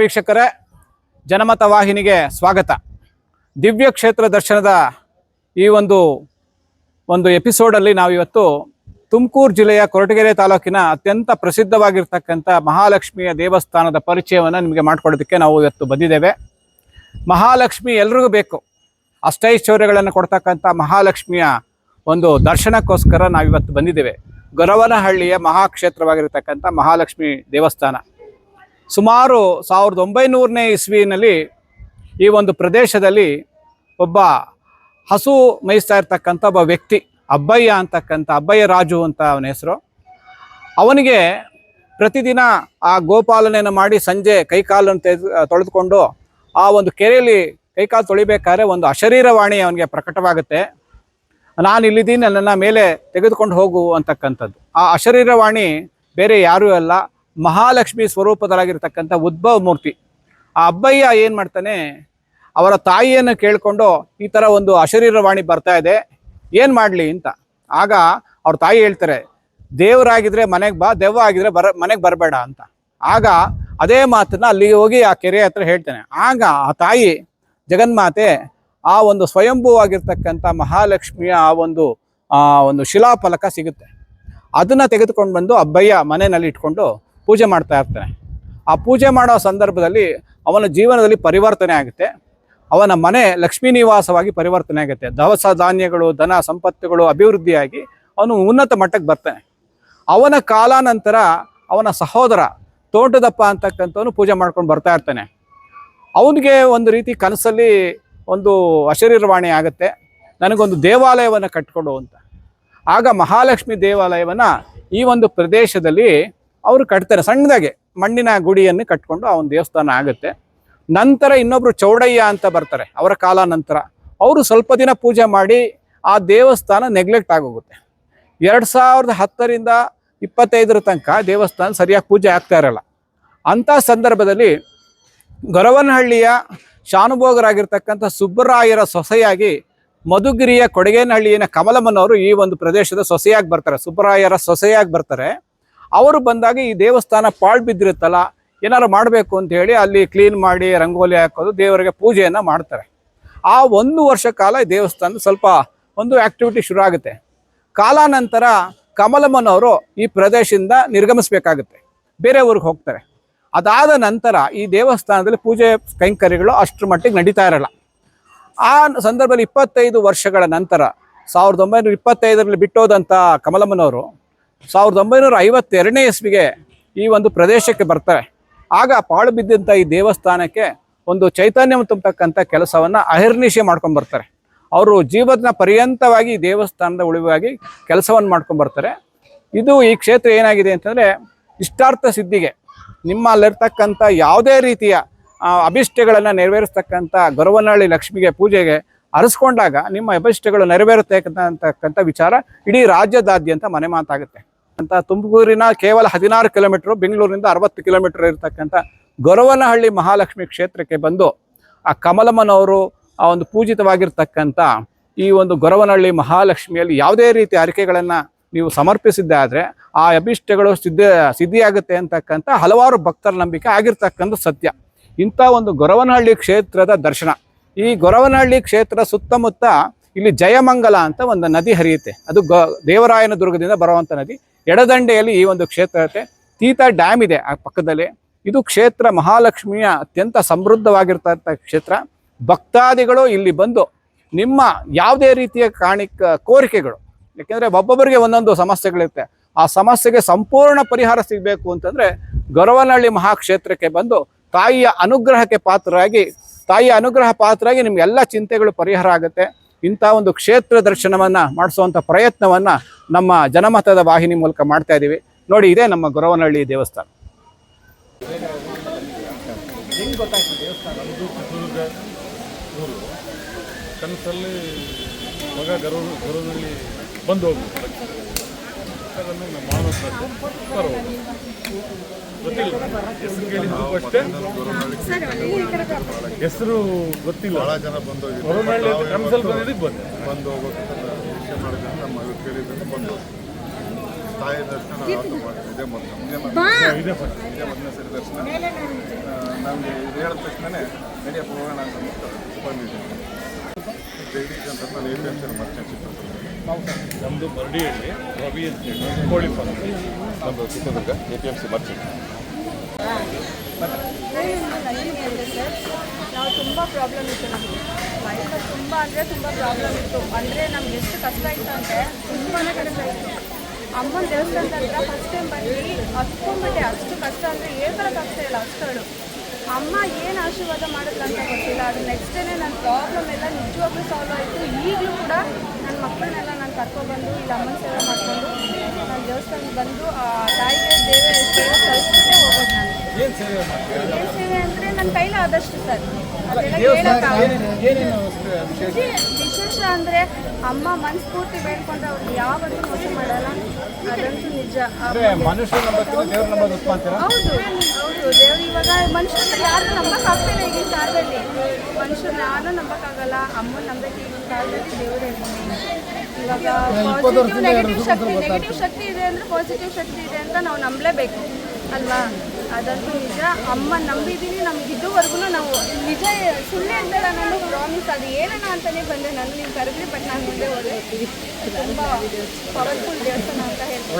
ವೀಕ್ಷಕರೇ, ಜನಮತ ವಾಹಿನಿಗೆ ಸ್ವಾಗತ. ದಿವ್ಯ ಕ್ಷೇತ್ರ ದರ್ಶನದ ಈ ಒಂದು ಒಂದು ಎಪಿಸೋಡಲ್ಲಿ ನಾವಿವತ್ತು ತುಮಕೂರು ಜಿಲ್ಲೆಯ ಕೊರಟಗೆರೆ ತಾಲೂಕಿನ ಅತ್ಯಂತ ಪ್ರಸಿದ್ಧವಾಗಿರ್ತಕ್ಕಂಥ ಮಹಾಲಕ್ಷ್ಮಿಯ ದೇವಸ್ಥಾನದ ಪರಿಚಯವನ್ನು ನಿಮಗೆ ಮಾಡಿಕೊಡೋದಕ್ಕೆ ನಾವು ಇವತ್ತು ಬಂದಿದ್ದೇವೆ. ಮಹಾಲಕ್ಷ್ಮಿ ಎಲ್ರಿಗೂ ಬೇಕು. ಅಷ್ಟೈಶ್ವರ್ಯಗಳನ್ನು ಕೊಡ್ತಕ್ಕಂಥ ಮಹಾಲಕ್ಷ್ಮಿಯ ಒಂದು ದರ್ಶನಕ್ಕೋಸ್ಕರ ನಾವಿವತ್ತು ಬಂದಿದ್ದೇವೆ. ಗೊರವನಹಳ್ಳಿಯ ಮಹಾಕ್ಷೇತ್ರವಾಗಿರತಕ್ಕಂಥ ಮಹಾಲಕ್ಷ್ಮಿ ದೇವಸ್ಥಾನ. ಸುಮಾರು ಸಾವಿರದ ಒಂಬೈನೂರನೇ ಇಸ್ವಿನಲ್ಲಿ ಈ ಒಂದು ಪ್ರದೇಶದಲ್ಲಿ ಒಬ್ಬ ಹಸು ಮೇಯಿಸ್ತಾ ಇರ್ತಕ್ಕಂಥ ಒಬ್ಬ ವ್ಯಕ್ತಿ, ಅಬ್ಬಯ್ಯ ಅಂತಕ್ಕಂಥ, ಅಬ್ಬಯ್ಯ ರಾಜು ಅಂತ ಅವನ ಹೆಸರು. ಅವನಿಗೆ ಪ್ರತಿದಿನ ಆ ಗೋಪಾಲನೆಯನ್ನು ಮಾಡಿ ಸಂಜೆ ಕೈಕಾಲನ್ನು ತೆಗೆದು ತೊಳೆದುಕೊಂಡು ಆ ಒಂದು ಕೆರೆಯಲ್ಲಿ ಕೈಕಾಲು ತೊಳಿಬೇಕಾದ್ರೆ ಒಂದು ಅಶರೀರವಾಣಿ ಅವನಿಗೆ ಪ್ರಕಟವಾಗುತ್ತೆ. ನಾನು ಇಲ್ಲಿದ್ದೀನಿ, ನನ್ನನ್ನು ಮೇಲೆ ತೆಗೆದುಕೊಂಡು ಹೋಗು ಅಂತಕ್ಕಂಥದ್ದು. ಆ ಅಶರೀರವಾಣಿ ಬೇರೆ ಯಾರೂ ಅಲ್ಲ. ಮಹಾಲಕ್ಷ್ಮಿ ಸ್ವರೂಪದಲ್ಲಾಗಿರ್ತಕ್ಕಂಥ ಉದ್ಭವ ಮೂರ್ತಿ. ಆ ಅಬ್ಬಯ್ಯ ಏನು ಮಾಡ್ತಾನೆ, ಅವರ ತಾಯಿಯನ್ನು ಕೇಳಿಕೊಂಡು, ಈ ಥರ ಒಂದು ಅಶರೀರವಾಣಿ ಬರ್ತಾ ಇದೆ, ಏನು ಮಾಡಲಿ? ಅಂತ. ಆಗ ಅವ್ರ ತಾಯಿ ಹೇಳ್ತಾರೆ, ದೇವರಾಗಿದ್ರೆ ಮನೆಗೆ ಬಾ, ದೆವ್ವ ಆಗಿದ್ರೆ ಬರ, ಮನೆಗೆ ಬರಬೇಡ ಅಂತ. ಆಗ ಅದೇ ಮಾತನ್ನ ಅಲ್ಲಿಗೆ ಹೋಗಿ ಆ ಕೆರೆ ಹತ್ರ ಹೇಳ್ತಾನೆ. ಆಗ ಆ ತಾಯಿ, ಜಗನ್ಮಾತೆ, ಆ ಒಂದು ಸ್ವಯಂಭೂವಾಗಿರ್ತಕ್ಕಂಥ ಮಹಾಲಕ್ಷ್ಮಿಯ ಆ ಒಂದು ಆ ಒಂದು ಶಿಲಾಫಲಕ ಸಿಗುತ್ತೆ. ಅದನ್ನ ತೆಗೆದುಕೊಂಡು ಬಂದು ಅಬ್ಬಯ್ಯ ಮನೆಯಲ್ಲಿ ಇಟ್ಕೊಂಡು ಪೂಜೆ ಮಾಡ್ತಾ ಇರ್ತಾನೆ ಆ ಪೂಜೆ ಮಾಡೋ ಸಂದರ್ಭದಲ್ಲಿ ಅವನ ಜೀವನದಲ್ಲಿ ಪರಿವರ್ತನೆ ಆಗುತ್ತೆ. ಅವನ ಮನೆ ಲಕ್ಷ್ಮೀ ನಿವಾಸವಾಗಿ ಪರಿವರ್ತನೆ ಆಗುತ್ತೆ. ದವಸ ಧಾನ್ಯಗಳು ಧನ ಸಂಪತ್ತುಗಳು ಅಭಿವೃದ್ಧಿಯಾಗಿ ಅವನು ಉನ್ನತ ಮಟ್ಟಕ್ಕೆ ಬರ್ತಾನೆ. ಅವನ ಕಾಲಾನಂತರ ಅವನ ಸಹೋದರ ತೋಟದಪ್ಪ ಅಂತಕ್ಕಂಥವನು ಪೂಜೆ ಮಾಡ್ಕೊಂಡು ಬರ್ತಾ ಇರ್ತಾನೆ. ಅವನಿಗೆ ಒಂದು ರೀತಿ ಕನಸಲ್ಲಿ ಒಂದು ಅಶರೀರವಾಣಿ ಆಗುತ್ತೆ. ನನಗೊಂದು ದೇವಾಲಯವನ್ನು ಕಟ್ಕೊಡು ಅಂತ ಆಗ ಮಹಾಲಕ್ಷ್ಮಿ ದೇವಾಲಯವನ್ನು ಈ ಒಂದು ಪ್ರದೇಶದಲ್ಲಿ ಅವರು ಕಟ್ತಾರೆ, ಸಣ್ಣದಾಗೆ ಮಣ್ಣಿನ ಗುಡಿಯನ್ನು ಕಟ್ಕೊಂಡು ಆ ಒಂದು ದೇವಸ್ಥಾನ ಆಗುತ್ತೆ. ನಂತರ ಇನ್ನೊಬ್ರು ಚೌಡಯ್ಯ ಅಂತ ಬರ್ತಾರೆ, ಅವರ ಕಾಲ ನಂತರ. ಅವರು ಸ್ವಲ್ಪ ದಿನ ಪೂಜೆ ಮಾಡಿ ಆ ದೇವಸ್ಥಾನ ನೆಗ್ಲೆಕ್ಟ್ ಆಗೋಗುತ್ತೆ. ಎರಡು ಸಾವಿರದ ಹತ್ತರಿಂದ ಇಪ್ಪತ್ತೈದರ ತನಕ ದೇವಸ್ಥಾನ ಸರಿಯಾಗಿ ಪೂಜೆ ಆಗ್ತಾ ಇರಲ್ಲ. ಅಂಥ ಸಂದರ್ಭದಲ್ಲಿ ಗೊರವನಹಳ್ಳಿಯ ಶಾನುಭೋಗರಾಗಿರ್ತಕ್ಕಂಥ ಸುಬ್ಬರಾಯರ ಸೊಸೆಯಾಗಿ ಮಧುಗಿರಿಯ ಕೊಡಗೇನಹಳ್ಳಿಯ ಕಮಲಮ್ಮನವರು ಈ ಒಂದು ಪ್ರದೇಶದ ಸೊಸೆಯಾಗಿ ಬರ್ತಾರೆ, ಸುಬ್ಬರಾಯರ ಸೊಸೆಯಾಗಿ ಬರ್ತಾರೆ. ಅವರು ಬಂದಾಗ ಈ ದೇವಸ್ಥಾನ ಪಾಳು ಬಿದ್ದಿರುತ್ತಲ್ಲ, ಏನಾದ್ರು ಮಾಡಬೇಕು ಅಂತ ಹೇಳಿ ಅಲ್ಲಿ ಕ್ಲೀನ್ ಮಾಡಿ ರಂಗೋಲಿ ಹಾಕೋದು, ದೇವರಿಗೆ ಪೂಜೆಯನ್ನು ಮಾಡ್ತಾರೆ. ಆ ಒಂದು ವರ್ಷ ಕಾಲ ಈ ದೇವಸ್ಥಾನ ಸ್ವಲ್ಪ ಒಂದು ಆಕ್ಟಿವಿಟಿ ಶುರು ಆಗುತ್ತೆ. ಕಾಲಾನಂತರ ಕಮಲಮ್ಮನವರು ಈ ಪ್ರದೇಶದಿಂದ ನಿರ್ಗಮಿಸಬೇಕಾಗುತ್ತೆ. ಬೇರೆ ಊರಿಗೆ ಹೋಗ್ತಾರೆ. ಅದಾದ ನಂತರ ಈ ದೇವಸ್ಥಾನದಲ್ಲಿ ಪೂಜೆ ಕೈಂಕರ್ಯಗಳು ಅಷ್ಟರ ಮಟ್ಟಿಗೆ ನಡೀತಾ ಇರಲ್ಲ. ಆ ಸಂದರ್ಭದಲ್ಲಿ ಇಪ್ಪತ್ತೈದು ವರ್ಷಗಳ ನಂತರ, ಸಾವಿರದ ಒಂಬೈನೂರ ಇಪ್ಪತ್ತೈದರಲ್ಲಿ ಬಿಟ್ಟೋದಂಥ ಕಮಲಮ್ಮನವರು ಸಾವಿರದ ಒಂಬೈನೂರ ಐವತ್ತೆರಡನೇ ಇಸ್ವಿಗೆ ಈ ಒಂದು ಪ್ರದೇಶಕ್ಕೆ ಬರ್ತಾರೆ ಆಗ ಪಾಳು ಬಿದ್ದಂಥ ಈ ದೇವಸ್ಥಾನಕ್ಕೆ ಒಂದು ಚೈತನ್ಯ ತುಂಬತಕ್ಕಂಥ ಕೆಲಸವನ್ನು ಅಹಿರ್ನಿಶೆ ಮಾಡ್ಕೊಂಡು ಬರ್ತಾರೆ. ಅವರು ಜೀವನ ಪರ್ಯಂತವಾಗಿ ದೇವಸ್ಥಾನದ ಉಳಿವಾಗಿ ಕೆಲಸವನ್ನು ಮಾಡ್ಕೊಂಡು ಬರ್ತಾರೆ. ಇದು ಈ ಕ್ಷೇತ್ರ ಏನಾಗಿದೆ ಅಂತಂದರೆ ಇಷ್ಟಾರ್ಥ ಸಿದ್ಧಿಗೆ ನಿಮ್ಮಲ್ಲಿರ್ತಕ್ಕಂಥ ಯಾವುದೇ ರೀತಿಯ ಅಭಿಷ್ಟಗಳನ್ನು ನೆರವೇರಿಸ್ತಕ್ಕಂಥ ಗೊರವನಹಳ್ಳಿ ಲಕ್ಷ್ಮಿಗೆ ಪೂಜೆಗೆ ಅರಸ್ಕೊಂಡಾಗ ನಿಮ್ಮ ಅಭಿಷ್ಟಗಳು ನೆರವೇರುತ್ತೆ ಅಂತಕ್ಕಂಥ ವಿಚಾರ ಇಡೀ ರಾಜ್ಯದಾದ್ಯಂತ ಮನೆ ಮಾತಾಗುತ್ತೆ. ಅಂತ ತುಮಕೂರಿನ ಕೇವಲ ಹದಿನಾರು ಕಿಲೋಮೀಟರ್, ಬೆಂಗಳೂರಿನಿಂದ ಅರವತ್ತು ಕಿಲೋಮೀಟರ್ ಇರತಕ್ಕಂಥ ಗೊರವನಹಳ್ಳಿ ಮಹಾಲಕ್ಷ್ಮಿ ಕ್ಷೇತ್ರಕ್ಕೆ ಬಂದು ಆ ಕಮಲಮ್ಮನವರು ಆ ಒಂದು ಪೂಜಿತವಾಗಿರ್ತಕ್ಕಂಥ ಈ ಒಂದು ಗೊರವನಹಳ್ಳಿ ಮಹಾಲಕ್ಷ್ಮಿಯಲ್ಲಿ ಯಾವುದೇ ರೀತಿ ಅರಿಕೆಗಳನ್ನು ನೀವು ಸಮರ್ಪಿಸಿದ್ದೆ ಆದರೆ ಆ ಅಭಿಷ್ಟಗಳು ಸಿದ್ಧ, ಸಿದ್ಧಿಯಾಗುತ್ತೆ ಅಂತಕ್ಕಂಥ ಹಲವಾರು ಭಕ್ತರ ನಂಬಿಕೆ ಆಗಿರ್ತಕ್ಕಂಥ ಸತ್ಯ. ಇಂಥ ಒಂದು ಗೊರವನಹಳ್ಳಿ ಕ್ಷೇತ್ರದ ದರ್ಶನ. ಈ ಗೊರವನಹಳ್ಳಿ ಕ್ಷೇತ್ರ ಸುತ್ತಮುತ್ತ ಇಲ್ಲಿ ಜಯಮಂಗಲ ಅಂತ ಒಂದು ನದಿ ಹರಿಯುತ್ತೆ. ಅದು ಗೊ, ದೇವರಾಯನ ದುರ್ಗದಿಂದ ಬರುವಂಥ ನದಿ. ಎಡದಂಡೆಯಲ್ಲಿ ಈ ಒಂದು ಕ್ಷೇತ್ರ ಇರುತ್ತೆ. ತೀತ ಡ್ಯಾಮ್ ಇದೆ ಆ ಪಕ್ಕದಲ್ಲಿ. ಇದು ಕ್ಷೇತ್ರ ಮಹಾಲಕ್ಷ್ಮಿಯ ಅತ್ಯಂತ ಸಮೃದ್ಧವಾಗಿರ್ತಕ್ಕಂಥ ಕ್ಷೇತ್ರ. ಭಕ್ತಾದಿಗಳು ಇಲ್ಲಿ ಬಂದು ನಿಮ್ಮ ಯಾವುದೇ ರೀತಿಯ ಕಾಣಿಕ, ಕೋರಿಕೆಗಳು, ಯಾಕೆಂದರೆ ಒಬ್ಬೊಬ್ಬರಿಗೆ ಒಂದೊಂದು ಸಮಸ್ಯೆಗಳಿರುತ್ತೆ. ಆ ಸಮಸ್ಯೆಗೆ ಸಂಪೂರ್ಣ ಪರಿಹಾರ ಸಿಗಬೇಕು ಅಂತಂದರೆ ಗೊರವನಹಳ್ಳಿ ಮಹಾಕ್ಷೇತ್ರಕ್ಕೆ ಬಂದು ತಾಯಿಯ ಅನುಗ್ರಹಕ್ಕೆ ಪಾತ್ರರಾಗಿ ತಾಯಿಯ ಅನುಗ್ರಹ ಪಾತ್ರವಾಗಿ ನಿಮ್ಗೆ ಎಲ್ಲ ಚಿಂತೆಗಳು ಪರಿಹಾರ ಆಗುತ್ತೆ. ಇಂಥ ಒಂದು ಕ್ಷೇತ್ರ ದರ್ಶನವನ್ನು ಮಾಡಿಸುವಂಥ ಪ್ರಯತ್ನವನ್ನು ನಮ್ಮ ಜನಮತದ ವಾಹಿನಿ ಮೂಲಕ ಮಾಡ್ತಾ ಇದ್ದೀವಿ ನೋಡಿ, ಇದೇ ನಮ್ಮ ಗೊರವನಹಳ್ಳಿ ದೇವಸ್ಥಾನ. ಕನಸಲ್ಲಿ ಮಗ ಗರು ಗರುನಲ್ಲಿ ಬಂದು ಹೋಗ್ಬೇಕು ಅದನ್ನು ನಮ್ಮ ಮಾನವ ಬರೋದು ಗೊತ್ತಿಲ್ಲ. ಹೆಸರು ಕೇಳಿದ್ದು ಅಷ್ಟೇ? ಹೆಸರು ಗೊತ್ತಿಲ್ಲ. ಭಾಳ ಜನ ಬಂದು ಬಂದಿದ್ದಕ್ಕೆ ಬಂದೆ. ಬಂದು ಹೋಗೋದು ವಿಷಯ ಮಾಡಿದ್ರೆ ನಮ್ಮ ಕೇಳಿದ್ರೆ ಬಂದು ತಾಯಿ ದರ್ಶನ ಯಾವತ್ತೂ ಇದೇ ಮೊದಲು. ಇದೇ ಮೊದಲು. ಇದೆ ಫಸ್ಟ್ ಇದೇ ಮೊದಲನೇ ಸರಿ ದರ್ಶನ. ನಮಗೆ ಇದು ಹೇಳಿದ ತಕ್ಷಣನೇ ನಡೆಯಪ್ಪ ಹೋಗೋಣ ಅಂತ ಬಂದಿದ್ದೀನಿ. ಜಗದೀಶ್ ಅಂತ ನಾನು ಎಂ ಮರ್ಚೆಂಟ್ ಚಿತ್ರದುರ್ಗ ನಮ್ಮದು ಮರಡಿಹಳ್ಳಿ ರವಿ ಅಂತೇಳಿ ಕೋಳಿ ಫಾರ್ಮ್ ನಮ್ಮದು Chitradurga A P M C merchant ನಾವು ತುಂಬ ಪ್ರಾಬ್ಲಮ್ ಇತ್ತು ನಮಗೆ. ಲೈಫಲ್ಲಿ ತುಂಬ ಅಂದರೆ ತುಂಬ ಪ್ರಾಬ್ಲಮ್ ಇತ್ತು. ಅಂದರೆ ನಮ್ಗೆ ಎಷ್ಟು ಕಷ್ಟ ಇತ್ತು ಅಂದರೆ ತುಂಬಾ ಕಷ್ಟ ಇತ್ತು. ಅಮ್ಮನ ದೇವಸ್ಥಾನದ ಹತ್ರ ಫಸ್ಟ್ ಟೈಮ್ ಬಂದು ಹತ್ಕೊಂಡ್ಬಿಟ್ಟೆ. ಅಷ್ಟು ಕಷ್ಟ ಅಂದರೆ ಕಷ್ಟ ಇಲ್ಲ ಅಷ್ಟು ಅಮ್ಮ ಏನು ಆಶೀರ್ವಾದ ಮಾಡಿದ್ಲು ಅಂತ ಗೊತ್ತಿಲ್ಲ. ಅದು ನೆಕ್ಸ್ಟ್ ಡೇನೆ ನನ್ನ ಪ್ರಾಬ್ಲಮ್ ಎಲ್ಲ ನಿಜವಾಗ್ಲೂ ಸಾಲ್ವ್ ಆಯಿತು. ಈಗಲೂ ಕೂಡ ನನ್ನ ಮಕ್ಕಳನ್ನೆಲ್ಲ ನಾನು ಕರ್ಕೊಬಂದು ಇಲ್ಲಿ ಅಮ್ಮನ ಸೇವೆ ಮಾಡಿಕೊಂಡು ನಾನು ದೇವಸ್ಥಾನಕ್ಕೆ ಬಂದು ತಾಯಿಗೆ ದೇವ ಸೇವೆ ಸಲ್ಲಿಸ್ಬಿಟ್ಟೆ ಹೋಗೋದು ನಾನು. ಏನು ಸೇವೆ ಸೇವೆ ಅಂದ್ರೆ ನನ್ನ ಕೈಲಿ ಆದಷ್ಟು ಸರ್. ವಿಶೇಷ ಅಂದ್ರೆ ಅಮ್ಮ ಮನಸ್ಫೂರ್ತಿ ಬೇಡ್ಕೊಂಡು ಅವ್ರಿಗೆ ಯಾವತ್ತೂ ಮೋಸ ಮಾಡಲ್ಲ. ಅದಂತೂ ನಿಜ. ಅಂದರೆ ಹೌದು ಹೌದು. ದೇವ್ರು ಇವಾಗ ಮನುಷ್ಯರನ್ನ ಯಾರು ನಂಬಕ್ಕಾಗ್ತಿಲ್ಲ ಈಗಿನ ಕಾಲದಲ್ಲಿ. ಮನುಷ್ಯರನ್ನ ಯಾರು ನಂಬಕ್ಕಾಗಲ್ಲ. ಅಮ್ಮನ ನಂಬಕ್ಕೆ ಈಗಿನ ಕಾಲದಲ್ಲಿ ದೇವರೇ ಇವಾಗ ಪಾಸಿಟಿವ್ ನೆಗೆಟಿವ್ ಶಕ್ತಿ ನೆಗೆಟಿವ್ ಶಕ್ತಿ ಇದೆ ಅಂದ್ರೆ ಪಾಸಿಟಿವ್ ಶಕ್ತಿ ಇದೆ ಅಂತ ನಾವು ನಂಬಲೇಬೇಕು. ಅಲ್ವಾ? ಅದಂತೂ ನಿಜ. ಅಮ್ಮ ನಂಬಿದ್ದೀನಿ ನಮ್ಗೆ ಇದುವರೆಗೂ ನಾವು ನಿಜ ಸುಳ್ಳು ಅಂತ ನಾನು ಪ್ರಾಮಿಸ್ ಅದು ಏನನ ಅಂತಲೇ ಬಂದೆ. ನಾನು ನೀವು ಕರೆದ್ರಿ ಬಟ್ ನಾನು ಮುಂದೆ ಹೋದೆ. ತುಂಬ ಪವರ್ಫುಲ್ ದೇವಸ್ಥಾನ ಅಂತ ಹೇಳ್ತೀನಿ.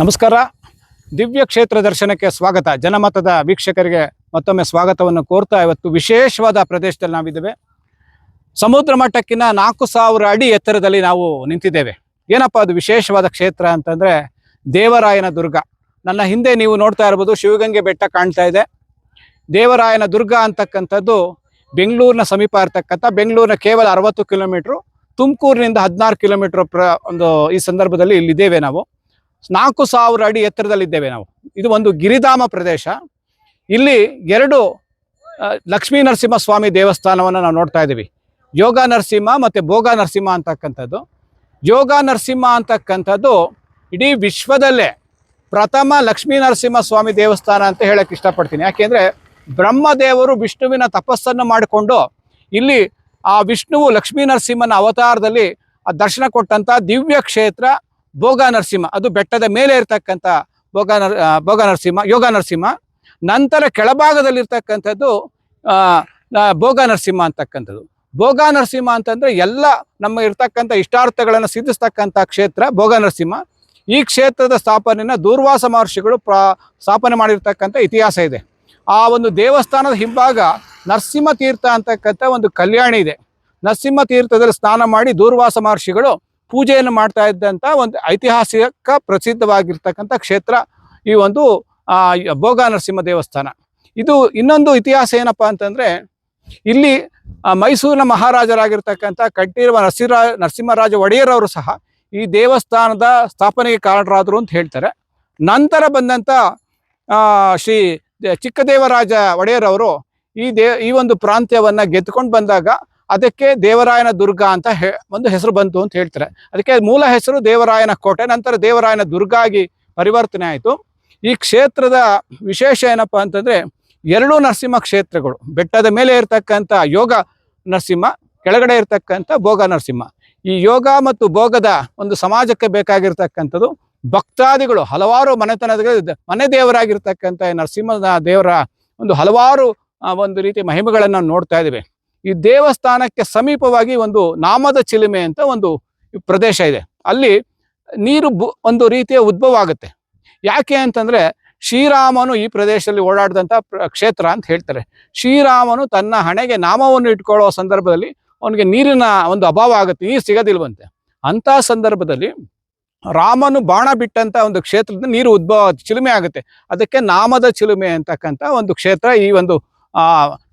ನಮಸ್ಕಾರ. ದಿವ್ಯ ಕ್ಷೇತ್ರ ದರ್ಶನಕ್ಕೆ ಸ್ವಾಗತ. ಜನಮತದ ವೀಕ್ಷಕರಿಗೆ ಮತ್ತೊಮ್ಮೆ ಸ್ವಾಗತವನ್ನು ಕೋರ್ತಾ ಇವತ್ತು ವಿಶೇಷವಾದ ಪ್ರದೇಶದಲ್ಲಿ ನಾವಿದ್ದೇವೆ. ಸಮುದ್ರ ಮಟ್ಟಕ್ಕಿಂತ ನಾಲ್ಕು ಸಾವಿರ ಅಡಿ ಎತ್ತರದಲ್ಲಿ ನಾವು ನಿಂತಿದ್ದೇವೆ. ಏನಪ್ಪ ಅದು ವಿಶೇಷವಾದ ಕ್ಷೇತ್ರ ಅಂತಂದರೆ ದೇವರಾಯನ ದುರ್ಗ. ನನ್ನ ಹಿಂದೆ ನೀವು ನೋಡ್ತಾ ಇರ್ಬೋದು ಶಿವಗಂಗೆ ಬೆಟ್ಟ ಕಾಣ್ತಾ ಇದೆ. ದೇವರಾಯನ ದುರ್ಗ ಅಂತಕ್ಕಂಥದ್ದು ಬೆಂಗಳೂರಿನ ಸಮೀಪ ಇರ್ತಕ್ಕಂಥ ಬೆಂಗಳೂರಿನ ಕೇವಲ ಅರವತ್ತು ಕಿಲೋಮೀಟ್ರು, ತುಮಕೂರಿನಿಂದ ಹದಿನಾರು ಕಿಲೋಮೀಟ್ರ್ ಪ್ರ ಒಂದು ಈ ಸಂದರ್ಭದಲ್ಲಿ ಇಲ್ಲಿದ್ದೇವೆ ನಾವು. ನಾಲ್ಕು ಸಾವಿರ ಅಡಿ ಎತ್ತರದಲ್ಲಿದ್ದೇವೆ ನಾವು. ಇದು ಒಂದು ಗಿರಿಧಾಮ ಪ್ರದೇಶ. ಇಲ್ಲಿ ಎರಡು ಲಕ್ಷ್ಮೀ ನರಸಿಂಹ ಸ್ವಾಮಿ ದೇವಸ್ಥಾನವನ್ನು ನಾವು ನೋಡ್ತಾ ಇದ್ದೀವಿ. ಯೋಗ ನರಸಿಂಹ ಮತ್ತು ಭೋಗ ನರಸಿಂಹ ಅಂತಕ್ಕಂಥದ್ದು. ಯೋಗ ನರಸಿಂಹ ಅಂತಕ್ಕಂಥದ್ದು ಇಡೀ ವಿಶ್ವದಲ್ಲೇ ಪ್ರಥಮ ಲಕ್ಷ್ಮೀ ನರಸಿಂಹ ಸ್ವಾಮಿ ದೇವಸ್ಥಾನ ಅಂತ ಹೇಳಕ್ಕೆ ಇಷ್ಟಪಡ್ತೀನಿ. ಯಾಕೆಂದರೆ ಬ್ರಹ್ಮದೇವರು ವಿಷ್ಣುವಿನ ತಪಸ್ಸನ್ನು ಮಾಡಿಕೊಂಡು ಇಲ್ಲಿ ಆ ವಿಷ್ಣುವು ಲಕ್ಷ್ಮೀ ನರಸಿಂಹನ ಅವತಾರದಲ್ಲಿ ಆ ದರ್ಶನ ಕೊಟ್ಟಂಥ ದಿವ್ಯ ಕ್ಷೇತ್ರ ಭೋಗ ನರಸಿಂಹ, ಅದು ಬೆಟ್ಟದ ಮೇಲೆ ಇರ್ತಕ್ಕಂಥ ಭೋಗ ನರ ಭೋಗ ನರಸಿಂಹ, ಯೋಗ ನರಸಿಂಹ. ನಂತರ ಕೆಳಭಾಗದಲ್ಲಿರ್ತಕ್ಕಂಥದ್ದು ಭೋಗ ನರಸಿಂಹ ಅಂತಕ್ಕಂಥದ್ದು. ಭೋಗ ನರಸಿಂಹ ಅಂತಂದ್ರೆ ಎಲ್ಲ ನಮ್ಮ ಇರ್ತಕ್ಕಂಥ ಇಷ್ಟಾರ್ಥಗಳನ್ನು ಸಿದ್ಧಿಸ್ತಕ್ಕಂಥ ಕ್ಷೇತ್ರ ಭೋಗ ನರಸಿಂಹ. ಈ ಕ್ಷೇತ್ರದ ಸ್ಥಾಪನೆಯನ್ನು ದೂರ್ವಾಸ ಮಹರ್ಷಿಗಳು ಪ್ರಾ, ಸ್ಥಾಪನೆ ಮಾಡಿರ್ತಕ್ಕಂಥ ಇತಿಹಾಸ ಇದೆ. ಆ ಒಂದು ದೇವಸ್ಥಾನದ ಹಿಂಭಾಗ ನರಸಿಂಹ ತೀರ್ಥ ಅಂತಕ್ಕಂಥ ಒಂದು ಕಲ್ಯಾಣಿ ಇದೆ. ನರಸಿಂಹ ತೀರ್ಥದಲ್ಲಿ ಸ್ನಾನ ಮಾಡಿ ದೂರ್ವಾಸ ಮಹರ್ಷಿಗಳು ಪೂಜೆಯನ್ನು ಮಾಡ್ತಾ ಇದ್ದಂಥ ಒಂದು ಐತಿಹಾಸಿಕ ಪ್ರಸಿದ್ಧವಾಗಿರ್ತಕ್ಕಂಥ ಕ್ಷೇತ್ರ ಈ ಒಂದು ಭೋಗ ನರಸಿಂಹ ದೇವಸ್ಥಾನ. ಇದು ಇನ್ನೊಂದು ಇತಿಹಾಸ ಏನಪ್ಪ ಅಂತಂದ್ರೆ, ಇಲ್ಲಿ ಮೈಸೂರಿನ ಮಹಾರಾಜರಾಗಿರ್ತಕ್ಕಂಥ ಕಟ್ಟಿರುವ ನರಸಿಂಹ, ನರಸಿಂಹರಾಜ ಒಡೆಯರ್ ಅವರು ಸಹ ಈ ದೇವಸ್ಥಾನದ ಸ್ಥಾಪನೆಗೆ ಕಾರಣರಾದರು ಅಂತ ಹೇಳ್ತಾರೆ. ನಂತರ ಬಂದಂತ ಶ್ರೀ ಚಿಕ್ಕದೇವರಾಜ ಒಡೆಯರ್ ಅವರು ಈ ದೇ, ಈ ಒಂದು ಪ್ರಾಂತ್ಯವನ್ನ ಗೆದ್ದುಕೊಂಡು ಬಂದಾಗ ಅದಕ್ಕೆ ದೇವರಾಯನ ದುರ್ಗ ಅಂತ ಒಂದು ಹೆಸರು ಬಂತು ಅಂತ ಹೇಳ್ತಾರೆ. ಅದಕ್ಕೆ ಮೂಲ ಹೆಸರು ದೇವರಾಯನ ಕೋಟೆ, ನಂತರ ದೇವರಾಯನ ದುರ್ಗ ಆಗಿ ಪರಿವರ್ತನೆ ಆಯಿತು. ಈ ಕ್ಷೇತ್ರದ ವಿಶೇಷ ಏನಪ್ಪ ಅಂತಂದ್ರೆ ಎರಡು ನರಸಿಂಹ ಕ್ಷೇತ್ರಗಳು, ಬೆಟ್ಟದ ಮೇಲೆ ಇರತಕ್ಕಂಥ ಯೋಗ ನರಸಿಂಹ, ಕೆಳಗಡೆ ಇರತಕ್ಕಂಥ ಭೋಗ ನರಸಿಂಹ. ಈ ಯೋಗ ಮತ್ತು ಭೋಗದ ಒಂದು ಸಮಾಜಕ್ಕೆ ಬೇಕಾಗಿರ್ತಕ್ಕಂಥದ್ದು ಭಕ್ತಾದಿಗಳು, ಹಲವಾರು ಮನೆತನದ ಮನೆ ದೇವರಾಗಿರ್ತಕ್ಕಂಥ ನರಸಿಂಹನ ನರಸಿಂಹ ದೇವರ ಒಂದು ಹಲವಾರು ಒಂದು ರೀತಿ ಮಹಿಮೆಗಳನ್ನು ನೋಡ್ತಾ ಇದ್ದೇವೆ. ಈ ದೇವಸ್ಥಾನಕ್ಕೆ ಸಮೀಪವಾಗಿ ಒಂದು ನಾಮದ ಚಿಲುಮೆ ಅಂತ ಒಂದು ಪ್ರದೇಶ ಇದೆ. ಅಲ್ಲಿ ನೀರು ಬು- ಒಂದು ರೀತಿಯ ಉದ್ಭವ ಆಗುತ್ತೆ. ಯಾಕೆ ಅಂತಂದ್ರೆ ಶ್ರೀರಾಮನು ಈ ಪ್ರದೇಶದಲ್ಲಿ ಓಡಾಡಿದಂಥ ಕ್ಷೇತ್ರ ಅಂತ ಹೇಳ್ತಾರೆ. ಶ್ರೀರಾಮನು ತನ್ನ ಹಣೆಗೆ ನಾಮವನ್ನು ಇಟ್ಕೊಳ್ಳೋ ಸಂದರ್ಭದಲ್ಲಿ ಅವನಿಗೆ ನೀರಿನ ಒಂದು ಅಭಾವ ಆಗುತ್ತೆ, ನೀರು ಸಿಗೋದಿಲ್ವಂತೆ. ಅಂತ ಸಂದರ್ಭದಲ್ಲಿ ರಾಮನು ಬಾಣ ಬಿಟ್ಟಂತ ಒಂದು ಕ್ಷೇತ್ರದಿಂದ ನೀರು ಉದ್ಭವ, ಚಿಲುಮೆ ಆಗುತ್ತೆ. ಅದಕ್ಕೆ ನಾಮದ ಚಿಲುಮೆ ಅಂತಕ್ಕಂಥ ಒಂದು ಕ್ಷೇತ್ರ ಈ ಒಂದು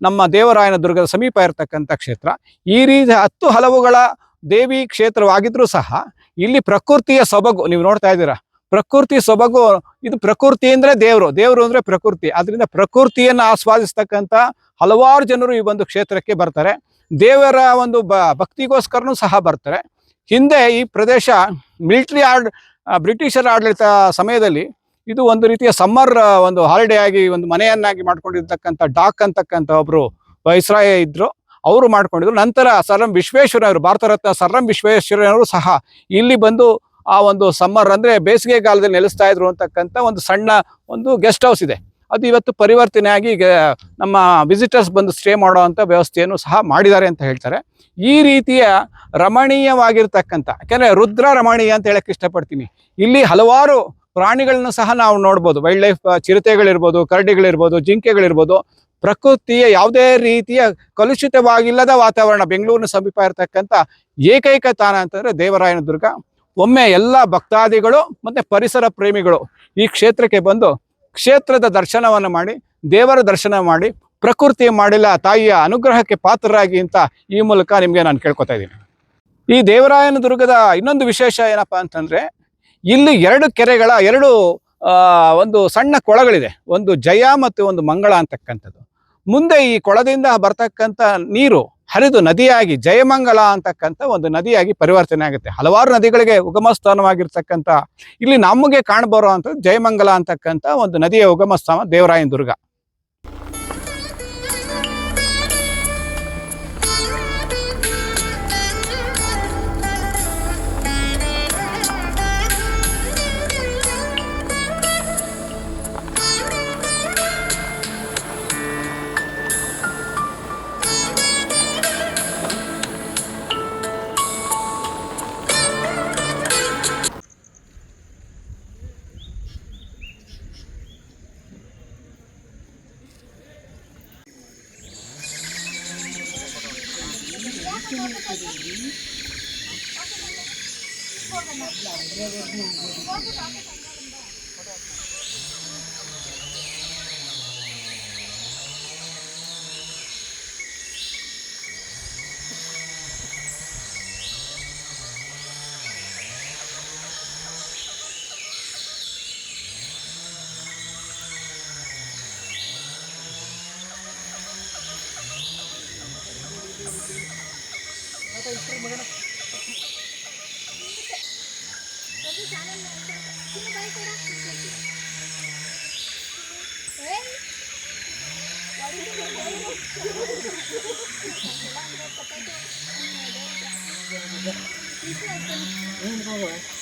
ನಮ್ಮ ದೇವರಾಯನ ದುರ್ಗದ ಸಮೀಪ ಇರತಕ್ಕಂಥ ಕ್ಷೇತ್ರ. ಈ ರೀತಿ ಹತ್ತು ಹಲವುಗಳ ದೇವಿ ಕ್ಷೇತ್ರವಾಗಿದ್ರೂ ಸಹ, ಇಲ್ಲಿ ಪ್ರಕೃತಿಯ ಸೊಬಗು, ನೀವು ನೋಡ್ತಾ ಇದ್ದೀರಾ? ಪ್ರಕೃತಿ ಸೊಬಗು, ಇದು ಪ್ರಕೃತಿ ಅಂದ್ರೆ ದೇವರು. ದೇವರು ಅಂದ್ರೆ ಪ್ರಕೃತಿ. ಅದರಿಂದ ಪ್ರಕೃತಿಯನ್ನ ಆಸ್ವಾದಿಸ್ತಕ್ಕಂಥ ಹಲವಾರು ಜನರು ಈ ಒಂದು ಕ್ಷೇತ್ರಕ್ಕೆ ಬರ್ತಾರೆ. ದೇವರ ಒಂದು ಬ, ಭಕ್ತಿಗೋಸ್ಕರನೂ ಸಹ ಬರ್ತಾರೆ. ಹಿಂದೆ ಈ ಪ್ರದೇಶ, ಮಿಲಿಟರಿ ಆಡ್ ಬ್ರಿಟಿಷರ ಆಡಳಿತ ಸಮಯದಲ್ಲಿ ಇದು ಒಂದು ರೀತಿಯ ಸಮ್ಮರ್ ಒಂದು ಹಾಲಿಡೇ ಆಗಿ ಒಂದು ಮನೆಯನ್ನಾಗಿ ಮಾಡ್ಕೊಂಡಿರ್ತಕ್ಕಂಥ ಡಾಕ್ ಅಂತಕ್ಕಂಥ ಒಬ್ರು ವೈಸ್ರಾಯ ಇದ್ರು. ಅವರು ಮಾಡ್ಕೊಂಡಿದ್ರು. ನಂತರ ಸರ್ ಎಂ ವಿಶ್ವೇಶ್ವರಯ್ಯವರು ಭಾರತ ರತ್ನ ಸರ್ ಎಂ ವಿಶ್ವೇಶ್ವರಯ್ಯವರು ಸಹ ಇಲ್ಲಿ ಬಂದು ಆ ಒಂದು ಸಮ್ಮರ್ ಅಂದ್ರೆ ಬೇಸಿಗೆ ಕಾಲದಲ್ಲಿ ನೆಲೆಸ್ತಾ ಇದ್ರು ಅಂತಕ್ಕಂಥ ಒಂದು ಸಣ್ಣ ಒಂದು ಗೆಸ್ಟ್ ಹೌಸ್ ಇದೆ. ಅದು ಇವತ್ತು ಪರಿವರ್ತನೆ ಆಗಿ ನಮ್ಮ ವಿಸಿಟರ್ಸ್ ಬಂದು ಸ್ಟೇ ಮಾಡುವಂಥ ವ್ಯವಸ್ಥೆಯನ್ನು ಸಹ ಮಾಡಿದ್ದಾರೆ ಅಂತ ಹೇಳ್ತಾರೆ. ಈ ರೀತಿಯ ರಮಣೀಯವಾಗಿರ್ತಕ್ಕಂಥ, ಯಾಕೆಂದರೆ ರುದ್ರ ರಮಣೀಯ ಅಂತ ಹೇಳಕ್ಕೆ ಇಷ್ಟಪಡ್ತೀನಿ. ಇಲ್ಲಿ ಹಲವಾರು ಪ್ರಾಣಿಗಳನ್ನ ಸಹ ನಾವು ನೋಡ್ಬೋದು. ವೈಲ್ಡ್ ಲೈಫ್ ಚಿರತೆಗಳಿರ್ಬೋದು, ಕರಡಿಗಳಿರ್ಬೋದು, ಜಿಂಕೆಗಳಿರ್ಬೋದು. ಪ್ರಕೃತಿಯ ಯಾವುದೇ ರೀತಿಯ ಕಲುಷಿತವಾಗಿಲ್ಲದ ವಾತಾವರಣ ಬೆಂಗಳೂರಿನ ಸಮೀಪ ಇರತಕ್ಕಂಥ ಏಕೈಕ ತಾಣ ಅಂತಂದರೆ ದೇವರಾಯನ ದುರ್ಗ ಒಮ್ಮೆ ಎಲ್ಲ ಭಕ್ತಾದಿಗಳು ಮತ್ತು ಪರಿಸರ ಪ್ರೇಮಿಗಳು ಈ ಕ್ಷೇತ್ರಕ್ಕೆ ಬಂದು ಕ್ಷೇತ್ರದ ದರ್ಶನವನ್ನು ಮಾಡಿ, ದೇವರ ದರ್ಶನ ಮಾಡಿ, ಪ್ರಕೃತಿ ಮಾಡಿಲ್ಲ ತಾಯಿಯ ಅನುಗ್ರಹಕ್ಕೆ ಪಾತ್ರರಾಗಿ ಅಂತ ಈ ಮೂಲಕ ನಿಮಗೆ ನಾನು ಕೇಳ್ಕೊತಾ ಇದ್ದೀನಿ. ಈ ದೇವರಾಯನ ದುರ್ಗದ ಇನ್ನೊಂದು ವಿಶೇಷ ಏನಪ್ಪ ಅಂತಂದ್ರೆ ಇಲ್ಲಿ ಎರಡು ಕೆರೆಗಳ, ಎರಡು ಒಂದು ಸಣ್ಣ ಕೊಳಗಳಿದೆ. ಒಂದು ಜಯ ಮತ್ತು ಒಂದು ಮಂಗಳ ಅಂತಕ್ಕಂಥದ್ದು. ಮುಂದೆ ಈ ಕೊಳದಿಂದ ಬರ್ತಕ್ಕಂಥ ನೀರು ಹರಿದು ನದಿಯಾಗಿ ಜಯಮಂಗಲ ಅಂತಕ್ಕಂಥ ಒಂದು ನದಿಯಾಗಿ ಪರಿವರ್ತನೆ ಆಗುತ್ತೆ. ಹಲವಾರು ನದಿಗಳಿಗೆ ಉಗಮ ಸ್ಥಾನವಾಗಿರ್ತಕ್ಕಂಥ ಇಲ್ಲಿ ನಮಗೆ ಕಾಣಬರುವಂಥದ್ದು ಜಯಮಂಗಲ ಅಂತಕ್ಕಂಥ ಒಂದು ನದಿಯ ಉಗಮ ಸ್ಥಾನ ದೇವರಾಯನ ದುರ್ಗ. Thank you. Ini apa ya?